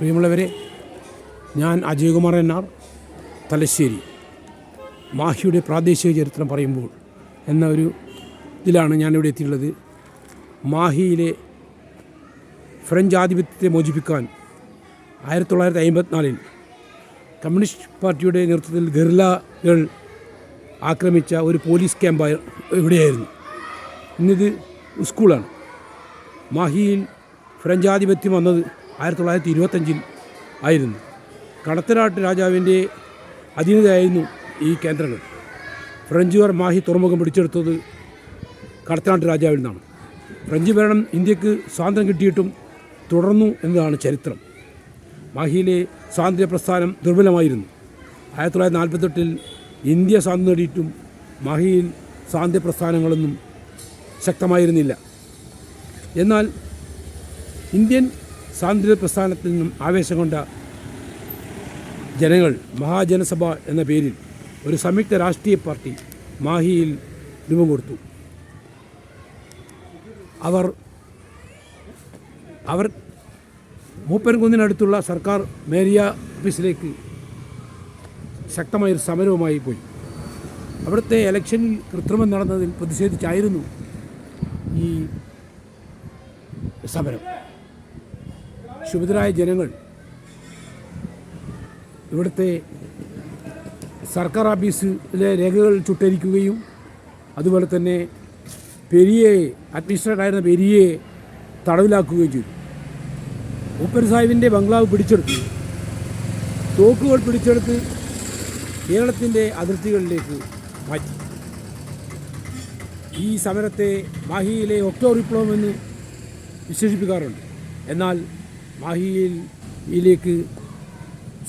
പ്രിയമുള്ളവരെ ഞാൻ അജയകുമാർ എന്നാർ തലശ്ശേരി. മാഹിയുടെ പ്രാദേശിക ചരിത്രം പറയുമ്പോൾ എന്ന ഒരു ഇതിലാണ് ഞാനിവിടെ എത്തിയിട്ടുള്ളത്. മാഹിയിലെ ഫ്രഞ്ച് ആധിപത്യത്തെ മോചിപ്പിക്കാൻ ആയിരത്തി തൊള്ളായിരത്തി അമ്പത്തിനാലിൽ കമ്മ്യൂണിസ്റ്റ് പാർട്ടിയുടെ നേതൃത്വത്തിൽ ഗറില്ലകൾ ആക്രമിച്ച ഒരു പോലീസ് ക്യാമ്പ് ഇവിടെയായിരുന്നു. ഇന്നിത് സ്കൂളാണ്. മാഹിയിൽ ഫ്രഞ്ച് ആധിപത്യം വന്നത് ആയിരത്തി തൊള്ളായിരത്തി ഇരുപത്തഞ്ചിൽ ആയിരുന്നു. കടത്തനാട്ട് രാജാവിന്റെ അധീനതയായിരുന്നു ഈ കേന്ദ്രങ്ങൾ. ഫ്രഞ്ചുകാർ മാഹി തുറമുഖം പിടിച്ചെടുത്തത് കടത്തനാട്ട് രാജാവിൽ നിന്നാണ്. ഫ്രഞ്ച് ഭരണം ഇന്ത്യയ്ക്ക് സ്വാതന്ത്ര്യം കിട്ടിയിട്ടും തുടർന്നു എന്നതാണ് ചരിത്രം. മാഹിയിലെ സ്വാതന്ത്ര്യ പ്രസ്ഥാനം ദുർബലമായിരുന്നു. ആയിരത്തി തൊള്ളായിരത്തി നാൽപ്പത്തെട്ടിൽ ഇന്ത്യ സ്വാതന്ത്ര്യം നേടിയിട്ടും മാഹിയിൽ സ്വാതന്ത്ര്യ പ്രസ്ഥാനങ്ങളൊന്നും ശക്തമായിരുന്നില്ല. എന്നാൽ ഇന്ത്യൻ സ്വാതന്ത്ര്യ പ്രസ്ഥാനത്തിൽ നിന്നും ആവേശം കൊണ്ട ജനങ്ങൾ മഹാജനസഭ എന്ന പേരിൽ ഒരു സംയുക്ത രാഷ്ട്രീയ പാർട്ടി മാഹിയിൽ രൂപം കൊടുത്തു. അവർ അവർ മൂപ്പൻകുന്നിനടുത്തുള്ള സർക്കാർ മേരിയ ഓഫീസിലേക്ക് ശക്തമായൊരു സമരവുമായി പോയി. അവിടുത്തെ ഇലക്ഷനിൽ കൃത്രിമം നടന്നതിൽ പ്രതിഷേധിച്ചായിരുന്നു ഈ സമരം. ക്ഷുഭിതരായ ജനങ്ങൾ ഇവിടുത്തെ സർക്കാർ ഓഫീസിലെ രേഖകൾ ചുട്ടരിക്കുകയും അതുപോലെ തന്നെ പെരിയെ അഡ്മിനിസ്ട്രേറ്ററായിരുന്ന പെരിയെ തടവിലാക്കുകയും ചെയ്തു. ഉപ്പൻ സാഹിബിന്റെ ബംഗ്ലാവ് പിടിച്ചെടുത്തു. തോക്കുകൾ പിടിച്ചെടുത്ത് കേരളത്തിന്റെ അതിർത്തികളിലേക്ക് മാറ്റി. ഈ സമരത്തെ മാഹിയിലെ ഒക്ടോബർ വിപ്ലവം എന്ന് വിശേഷിപ്പിക്കാറുണ്ട്. എന്നാൽ മാഹിയിൽ ഇതിലേക്ക്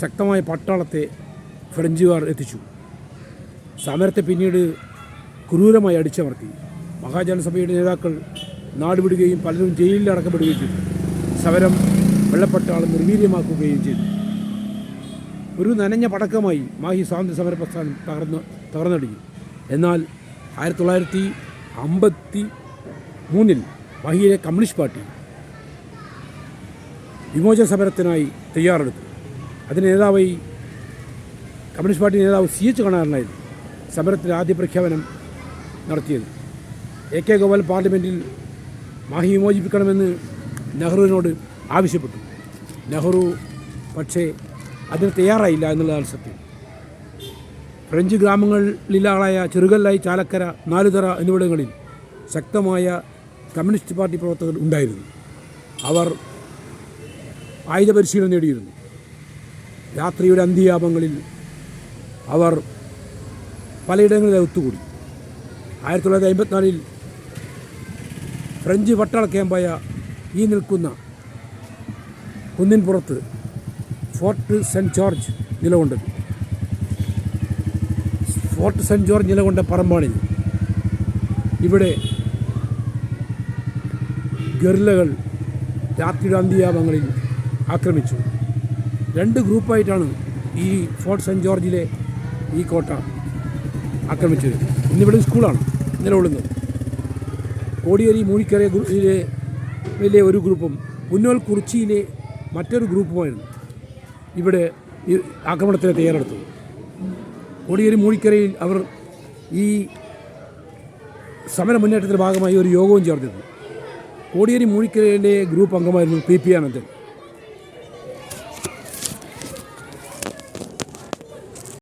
ശക്തമായ പട്ടാളത്തെ ഫ്രഞ്ചുകാർ എത്തിച്ചു. സമരത്തെ പിന്നീട് ക്രൂരമായി അടിച്ചമർത്തി. മഹാജനസഭയുടെ നേതാക്കൾ നാടുവിടുകയും പലരും ജയിലിൽ അടക്കപ്പെടുകയും ചെയ്തു. സമരം വെള്ളപ്പട്ടാളം നിർവീര്യമാക്കുകയും ചെയ്തു. ഒരു നനഞ്ഞ പടക്കമായി മാഹി സ്വാതന്ത്ര്യ സമര പ്രസ്ഥാനം തകർന്ന് തകർന്നടിഞ്ഞു. എന്നാൽ ആയിരത്തി തൊള്ളായിരത്തി അമ്പത്തി മൂന്നിൽ മാഹിയിലെ കമ്മ്യൂണിസ്റ്റ് പാർട്ടി വിമോചന സമരത്തിനായി തയ്യാറെടുത്തു. അതിന് നേതാവായി കമ്മ്യൂണിസ്റ്റ് പാർട്ടി നേതാവ് സി എച്ച് കണാറിനായിരുന്നു സമരത്തിൽ ആദ്യ പ്രഖ്യാപനം നടത്തിയത്. എ കെ ഗോപാൽ പാർലമെന്റിൽ മാഹി വിമോചിപ്പിക്കണമെന്ന് നെഹ്റുവിനോട് ആവശ്യപ്പെട്ടു. നെഹ്റു പക്ഷേ അതിന് തയ്യാറായില്ല എന്നുള്ളതാണ് സത്യം. ഫ്രഞ്ച് ഗ്രാമങ്ങളിലാളായ ചെറുകല്ലായി ചാലക്കര നാലുതറ എന്നിവിടങ്ങളിൽ ശക്തമായ കമ്മ്യൂണിസ്റ്റ് പാർട്ടി പ്രവർത്തകർ ഉണ്ടായിരുന്നു. അവർ ആയുധ പരിശീലനം നേടിയിരുന്നു. രാത്രിയുടെ അന്ത്യയാപങ്ങളിൽ അവർ പലയിടങ്ങളിൽ ഒത്തുകൂടി. ആയിരത്തി തൊള്ളായിരത്തി അമ്പത്തിനാലിൽ ഫ്രഞ്ച് പട്ടാള ക്യാമ്പായ ഈ നിൽക്കുന്ന കുന്നിൻപുറത്ത് ഫോർട്ട് സെന്റ് ജോർജ് നിലകൊണ്ടത്. ഫോർട്ട് സെന്റ് ജോർജ് നിലകൊണ്ട പറമ്പാണിത്. ഇവിടെ ഗറിലകൾ രാത്രിയുടെ അന്ത്യയാമങ്ങളിൽ ആക്രമിച്ചു. രണ്ട് ഗ്രൂപ്പായിട്ടാണ് ഈ ഫോർട്ട് സെന്റ് ജോർജിലെ ഈ കോട്ട ആക്രമിച്ചത്. ഇന്നിവിടെ സ്കൂളാണ് നിലകൊള്ളുന്നത് കോടിയേരി മൂഴിക്കര വലിയ ഒരു ഗ്രൂപ്പും പുന്നോൽ കുറിച്ചിയിലെ മറ്റൊരു ഗ്രൂപ്പുമായിരുന്നു ഇവിടെ ഈ ആക്രമണത്തിന് തയ്യാറെടുത്തത്. കോടിയേരി മൂഴിക്കരയിൽ അവർ ഈ സമര മുന്നേറ്റത്തിന്റെ ഭാഗമായി ഒരു യോഗവും ചേർത്തിരുന്നു. കോടിയേരി മൂഴിക്കരയിലെ ഗ്രൂപ്പ് അംഗമായിരുന്നു പി പി ആനന്ദൻ.